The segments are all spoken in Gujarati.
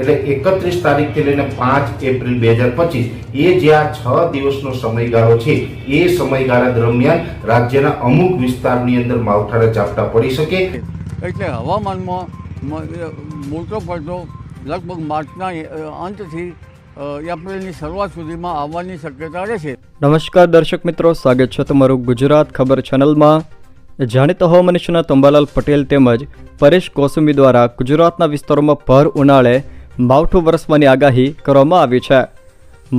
એટલે એકત્રીસ તારીખથી લઈને પાંચ એપ્રિલ બે હજાર પચીસ. એ જે આ છ દિવસનો સમયગાળો છે એ સમયગાળા દરમિયાન રાજ્યના અમુક વિસ્તારની અંદર માવઠાના ઝાપટા પડી શકે. એટલે હવામાનમાં મોટો પડતો લગભગ માર્ચના અંતથી એપ્રિલની શરૂઆત સુધીમાં આવવાની શક્યતા રહેશે નમસ્કાર દર્શક મિત્રો સ્વાગત છે તમારું ગુજરાત ખબર ચેનલમાં. જાણીતા હવામાન નિષ્ણાત અંબાલાલ પટેલ તેમજ પરેશ કોસુંબી દ્વારા ગુજરાતના વિસ્તારોમાં ભર ઉનાળે માવઠું વરસવાની આગાહી કરવામાં આવી છે.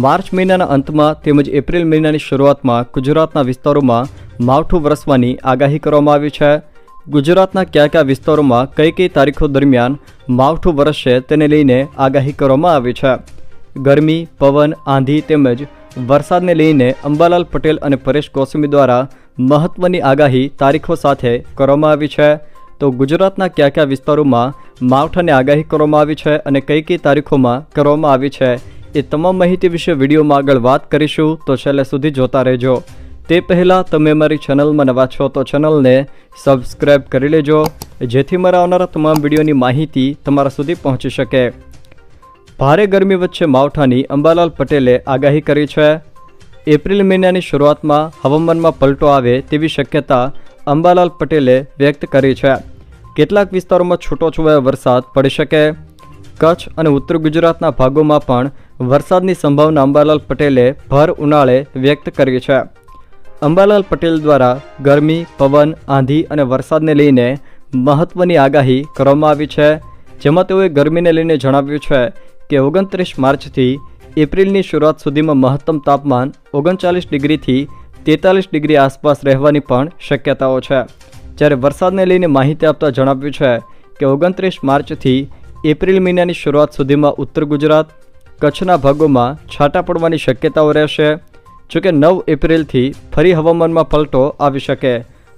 માર્ચ મહિનાના અંતમાં તેમજ એપ્રિલ મહિનાની શરૂઆતમાં ગુજરાતના વિસ્તારોમાં માવઠું વરસવાની આગાહી કરવામાં આવી છે. ગુજરાતના કયા કયા વિસ્તારોમાં કઈ કઈ તારીખો દરમિયાન માવઠું વરસશે તેને લઈને આગાહી કરવામાં આવી છે. ગરમી, પવન, આંધી તેમજ વરસાદને લઈને અંબાલાલ પટેલ અને પરેશ કોસમી દ્વારા મહત્વની આગાહી તારીખો સાથે કરવામાં આવી છે. તો ગુજરાતના કયા કયા વિસ્તારોમાં માવઠાની આગાહી કરવામાં આવી છે અને કઈ કઈ તારીખોમાં કરવામાં આવી છે એ તમામ માહિતી વિશે વિડીયોમાં આગળ વાત કરીશું, તો છેલ્લે સુધી જોતા રહેજો. તે પહેલાં તમે મારી ચેનલમાં નવા છો તો ચેનલને સબસ્ક્રાઈબ કરી લેજો, જેથી મારા આવનારા તમામ વિડીયોની માહિતી તમારા સુધી પહોંચી શકે. ભારે ગરમી વચ્ચે માવઠાની અંબાલાલ પટેલે આગાહી કરી છે, એપ્રિલ મહિનાની શરૂઆતમાં હવામાનમાં પલટો આવે તેવી શક્યતા અંબાલાલ પટેલે વ્યક્ત કરી છે. કેટલાક વિસ્તારોમાં છૂટોછવાયો વરસાદ પડી શકે. કચ્છ અને ઉત્તર ગુજરાતના ભાગોમાં પણ વરસાદની સંભાવના અંબાલાલ પટેલે ભર ઉનાળે વ્યક્ત કરી છે. અંબાલાલ પટેલ દ્વારા ગરમી, પવન, આંધી અને વરસાદને લઈને મહત્વની આગાહી કરવામાં આવી છે. જેમાં તેઓએ ગરમીને લઈને જણાવ્યું છે કે ઓગણત્રીસ માર્ચથી એપ્રિલની શરૂઆત સુધીમાં મહત્તમ તાપમાન ઓગણચાલીસ ડિગ્રીથી તેતાલીસ ડિગ્રી આસપાસ રહેવાની પણ શક્યતાઓ છે. જ્યારે વરસાદને લઈને માહિતી આપતા જણાવ્યું છે કે ઓગણત્રીસ માર્ચથી એપ્રિલ મહિનાની શરૂઆત સુધીમાં ઉત્તર ગુજરાત, કચ્છના ભાગોમાં છાંટા પડવાની શક્યતાઓ રહેશે. જોકે નવ એપ્રિલથી ફરી હવામાનમાં પલટો આવી શકે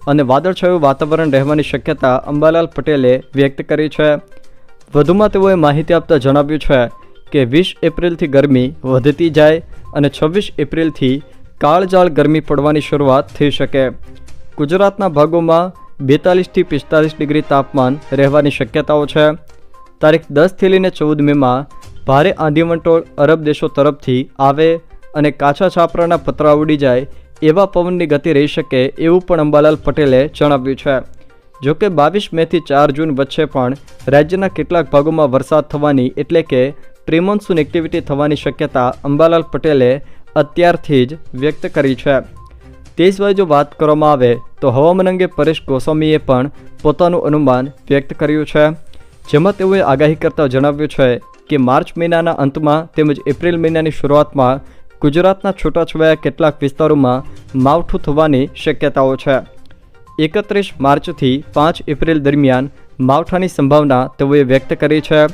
અને વાદળછાયું વાતાવરણ રહેવાની શક્યતા અંબાલાલ પટેલે વ્યક્ત કરી છે. વધુમાં તેઓએ માહિતી આપતા જણાવ્યું છે કે વીસ એપ્રિલથી ગરમી વધતી જાય અને છવ્વીસ એપ્રિલથી કાળજાળ ગરમી પડવાની શરૂઆત થઈ શકે. ગુજરાતના ભાગોમાં બેતાલીસથી પિસ્તાલીસ ડિગ્રી તાપમાન રહેવાની શક્યતાઓ છે. તારીખ દસથી લઈને ચૌદ મેમાં ભારે આંધીવંટોળ અરબ દેશો તરફથી આવે અને કાચા છાપરાના પતરા ઉડી જાય એવા પવનની ગતિ રહી શકે એવું પણ અંબાલાલ પટેલે જણાવ્યું છે. જોકે બાવીસ મેથી ચાર જૂન વચ્ચે પણ રાજ્યના કેટલાક ભાગોમાં વરસાદ થવાની એટલે કે પ્રિમોન્સૂન એક્ટિવિટી થવાની શક્યતા અંબાલાલ પટેલે અત્યારથી જ વ્યક્ત કરી છે. તે સિવાય જો વાત કરવામાં આવે તો હવામાન અંગે પરેશ ગોસ્વામીએ પણ પોતાનું અનુમાન વ્યક્ત કર્યું છે. જેમાં તેઓએ આગાહી કરતા જણાવ્યું છે કે માર્ચ મહિનાના અંતમાં તેમજ એપ્રિલ મહિનાની શરૂઆતમાં ગુજરાતના છૂટાછવાયા કેટલાક વિસ્તારોમાં માવઠું થવાની શક્યતાઓ છે. એકત્રીસ માર્ચથી પાંચ એપ્રિલ દરમિયાન માવઠાની સંભાવના તેઓએ વ્યક્ત કરી છે.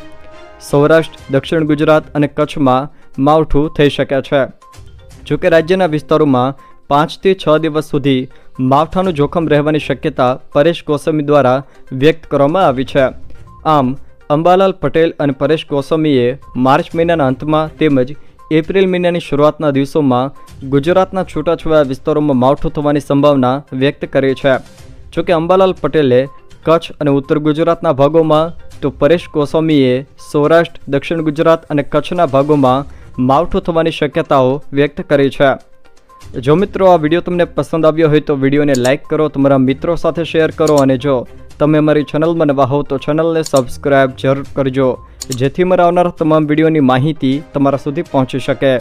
સૌરાષ્ટ્ર, દક્ષિણ ગુજરાત અને કચ્છમાં માવઠું થઈ શકે છે. જોકે રાજ્યના વિસ્તારોમાં પાંચથી છ દિવસ સુધી માવઠાનું જોખમ રહેવાની શક્યતા પરેશ ગોસ્વામી દ્વારા વ્યક્ત કરવામાં આવી છે. આમ, અંબાલાલ પટેલ અને પરેશ ગોસ્વામીએ માર્ચ મહિનાના અંતમાં તેમજ એપ્રિલ મહિનાની શરૂઆતના દિવસોમાં ગુજરાતના છૂટાછવાયા વિસ્તારોમાં માવઠું થવાની સંભાવના વ્યક્ત કરી છે. જોકે અંબાલાલ પટેલે કચ્છ અને ઉત્તર ગુજરાતના ભાગોમાં તો પરેશ ગોસ્વામીએ સૌરાષ્ટ્ર, દક્ષિણ ગુજરાત અને કચ્છના ભાગોમાં માવઠું થવાની શક્યતાઓ વ્યક્ત કરી છે. જો મિત્રો આ વીડિયો તમને પસંદ આવ્યો હોય તો વિડીયોને લાઇક કરો, તમારા મિત્રો સાથે શેર કરો અને જો તમે અમારી ચેનલમાં નવા હો તો ચેનલને સબસ્ક્રાઇબ જરૂર કરજો, જેથી મારા આવનારા તમામ વિડીયોની માહિતી તમારા સુધી પહોંચી શકે.